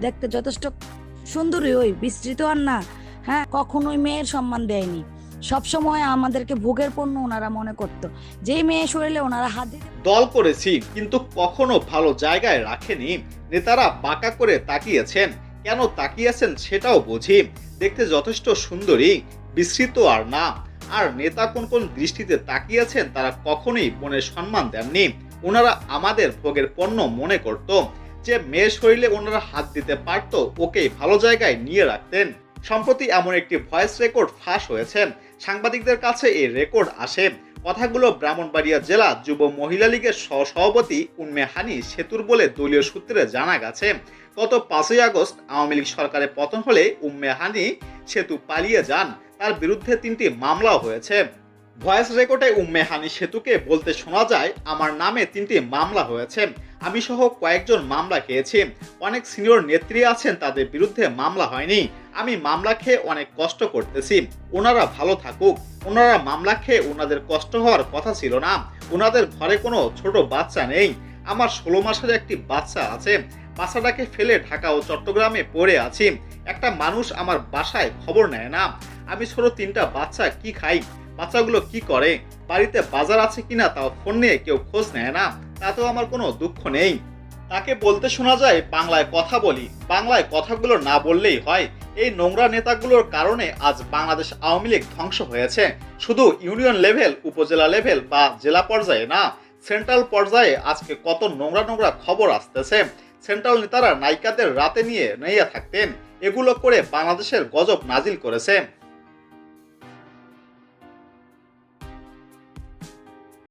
দেখতে যথেষ্ট সুন্দরী, ওই বিস্তৃত আর না। হ্যাঁ কখনোই মেয়ের সম্মান দেয়নি। সবসময় আমাদেরকে ভোগের পণ্য ওনারা মনে করতো। যেই মেয়ে শরীরে ওনারা হাত দিতে দল করেছি, কিন্তু কখনো ভালো জায়গায় রাখেনি। নেতারা বাঁকা করে তাকিয়েছেন। কেন তাকিয়েছেন সেটাও বুঝি। দেখতে যথেষ্ট সুন্দরী, বিস্তৃত আর না। আর নেতা কোন কোন দৃষ্টিতে তাকিয়েছেন তারা কখনোই বোনের সম্মান দেননি। ওনারা আমাদের ভোগের পণ্য মনে করত। যে মেয়ে শরীরে ওনারা হাত দিতে পারত, ওকেই ভালো জায়গায় নিয়ে রাখতেন। সম্প্রতি এমন একটি ভয়েস রেকর্ড ফাঁস হয়েছেন সাংবাদিকদের কাছে এই রেকর্ড আসে। কথাগুলো ব্রাহ্মণবাড়িয়া জেলা যুব মহিলা লীগের সহসভাপতি উন্মে হানি সেতুর বলে দলীয় সূত্রে জানা গেছে, গত পাঁচই আগস্ট আওয়ামী লীগ সরকারের পতন হলে উম্মে হানি সেতু পালিয়ে যান। তার বিরুদ্ধে তিনটি মামলাও হয়েছে। ভয়েস রেকর্ডে উম্মে হানি সেতুকে বলতে শোনা যায়, আমার নামে তিনটি মামলা হয়েছে। আমি সহ কয়েকজন মামলা খেয়েছি। অনেক সিনিয়র নেত্রী আছেন, তাদের বিরুদ্ধে মামলা হয়নি। আমি মামলা খেয়ে অনেক কষ্ট করতেছি। ওনারা ভালো থাকুক। ওনারা মামলা খেয়ে ওনাদের কষ্ট হওয়ার কথা ছিল না। ওনাদের ঘরে কোনো ছোট বাচ্চা নেই। আমার ষোলো মাসের একটি বাচ্চা আছে। বাচ্চাটাকে ফেলে ঢাকা ও চট্টগ্রামে পড়ে আছি। একটা মানুষ আমার বাসায় খবর নেয় না। আমি ছোট তিনটা বাচ্চা কি খাই? বাচ্চাগুলো কি করে? বাড়িতে বাজার আছে কিনা তাও ফোন নিয়ে কেউ খোঁজ নেয় না। তাতেও আমার কোনো দুঃখ নেই। তাকে বলতে শোনা যায়, বাংলায় কথা বলি। বাংলায় কথাগুলো না বললেই হয়। এই নোংরা নেতাগুলোর কারণে আজ বাংলাদেশ আওয়ামী লীগ ধ্বংস হয়েছে। শুধু ইউনিয়ন লেভেল, উপজেলা লেভেল বা জেলা পর্যায়ে না, সেন্ট্রাল পর্যায়ে আজকে কত নোংরা নোংরা খবর আসতেছে। সেন্ট্রাল নেতারা নায়িকাদের রাতে নিয়ে নেইয়া থাকতেন। এগুলো করে বাংলাদেশের গজব নাজিল করেছে।